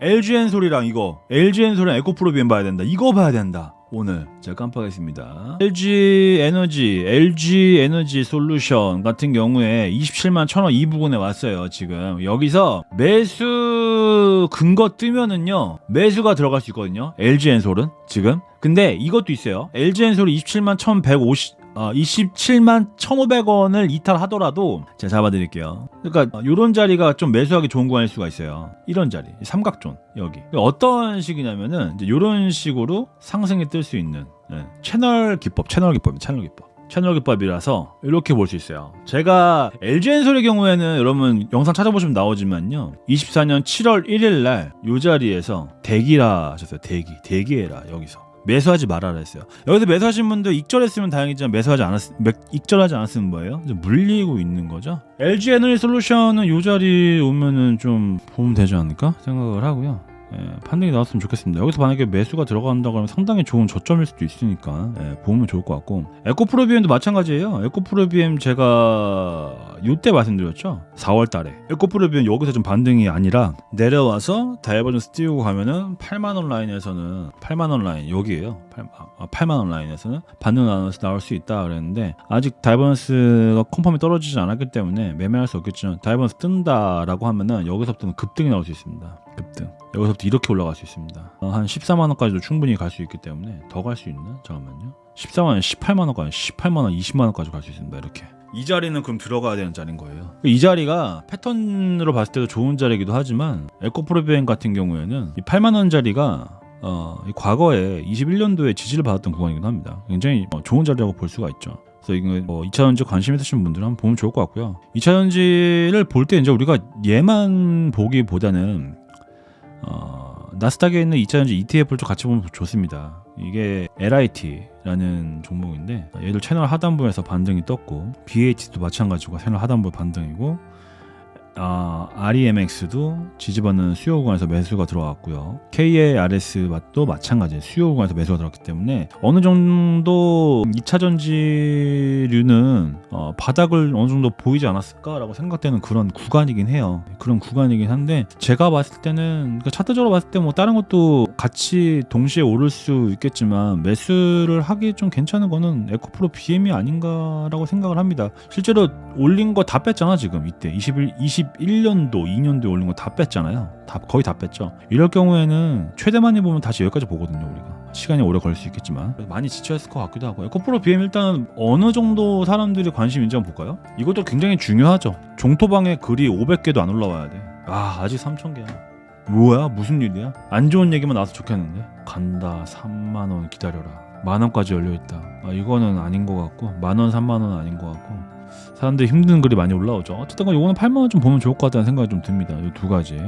LGN 소리랑 이거 LGN 소리랑 에코프로 BM 봐야 된다. 이거 봐야 된다. 오늘 제가 깜빡했습니다. LG 에너지, LG 에너지 솔루션 같은 경우에 27만 1,000원 이 부분에 왔어요. 지금 여기서 매수 근거 뜨면은요 매수가 들어갈 수 있거든요. LG 엔솔은 지금. 근데 이것도 있어요. LG 엔솔이 27만 1,150 어, 27만 1,500원을 이탈하더라도 제가 잡아드릴게요. 그러니까 이런 자리가 좀 매수하기 좋은 구간일 수가 있어요. 이런 자리, 삼각존 여기. 어떤 식이냐면은 이제 이런 식으로 상승이 뜰 수 있는 예, 채널 기법, 채널 기법입니다. 채널 기법. 채널 기법이라서 이렇게 볼 수 있어요. 제가 LG엔솔의 경우에는 여러분 영상 찾아보시면 나오지만요. 24년 7월 1일 날 이 자리에서 대기라 하셨어요. 대기, 대기해라 여기서. 매수하지 말아라 했어요. 여기서 매수하신 분들 익절했으면 다행이지만 매수하지 않았 익절하지 않았으면 뭐예요? 물리고 있는 거죠. LG 에너지 솔루션은 이 자리 오면은 좀 보면 되지 않을까 생각을 하고요. 예, 판단이 나왔으면 좋겠습니다. 여기서 만약에 매수가 들어간다 그러면 상당히 좋은 저점일 수도 있으니까 예, 보면 좋을 것 같고 에코프로비엠도 마찬가지예요. 에코프로비엠 제가 이때 말씀드렸죠. 4월달에 에코프로비엠 여기서 좀 반등이 아니라 내려와서 다이버전스 띄우고 가면은 8만 원 라인에서는 8만 원 라인 여기에요. 8, 아, 8만 원 라인에서는 반등 나눠서 나올 수 있다 그랬는데 아직 다이버전스가 컴펌이 떨어지지 않았기 때문에 매매할 수 없겠지만 다이버전스 뜬다라고 하면은 여기서부터는 급등이 나올 수 있습니다. 급등. 여기서부터 이렇게 올라갈 수 있습니다. 어, 한 14만 원까지도 충분히 갈 수 있기 때문에 더 갈 수 있나? 잠깐만요. 14만 원, 18만 원까지, 18만 원, 20만 원까지 갈 수 있습니다. 이렇게. 이 자리는 그럼 들어가야 되는 자리인 거예요. 이 자리가 패턴으로 봤을 때도 좋은 자리이기도 하지만 에코프로비엠 같은 경우에는 이 8만 원 자리가 어, 이 과거에 21년도에 지지를 받았던 구간이기도 합니다. 굉장히 어, 좋은 자리라고 볼 수가 있죠. 그래서 이거 뭐 2차전지 관심 있으신 분들은 한번 보면 좋을 것 같고요. 2차전지를 볼 때 이제 우리가 얘만 보기보다는 어, 나스닥에 있는 2차전지 ETF를 좀 같이 보면 좋습니다. 이게 LIT라는 종목인데 얘들 채널 하단부에서 반등이 떴고 BH도 마찬가지고 채널 하단부 반등이고 아, REMX도 지지받는 수요 구간에서 매수가 들어왔고요. KARS 맛도 마찬가지 수요 구간에서 매수가 들어왔기 때문에 어느 정도 2차 전지류는 어, 바닥을 어느 정도 보이지 않았을까라고 생각되는 그런 구간이긴 해요. 그런 구간이긴 한데 제가 봤을 때는 그러니까 차트적으로 봤을 때 뭐 다른 것도 같이 동시에 오를 수 있겠지만 매수를 하기 좀 괜찮은 거는 에코프로 BM이 아닌가라고 생각을 합니다. 실제로 올린 거 다 뺐잖아 지금 이때 21 21년도 2년도에 올린 거 다 뺐잖아요. 다 거의 다 뺐죠. 이럴 경우에는 최대만이 보면 다시 여기까지 보거든요 우리가. 시간이 오래 걸릴 수 있겠지만 많이 지쳐있을 것 같기도 하고 에코프로 BM 일단 어느 정도 사람들이 관심 있는지 한번 볼까요? 이것도 굉장히 중요하죠. 종토방에 글이 500개도 안 올라와야 돼. 아 아직 3,000개야. 뭐야 무슨 일이야? 안 좋은 얘기만 나와서 좋겠는데 간다 3만 원 기다려라 만 원까지 열려 있다. 아 이거는 아닌 것 같고 만 원, 3만 원은 아닌 것 같고 사람들이 힘든 글이 많이 올라오죠. 어쨌든 이거는 8만 원 좀 보면 좋을 것 같다는 생각이 좀 듭니다. 이 두 가지.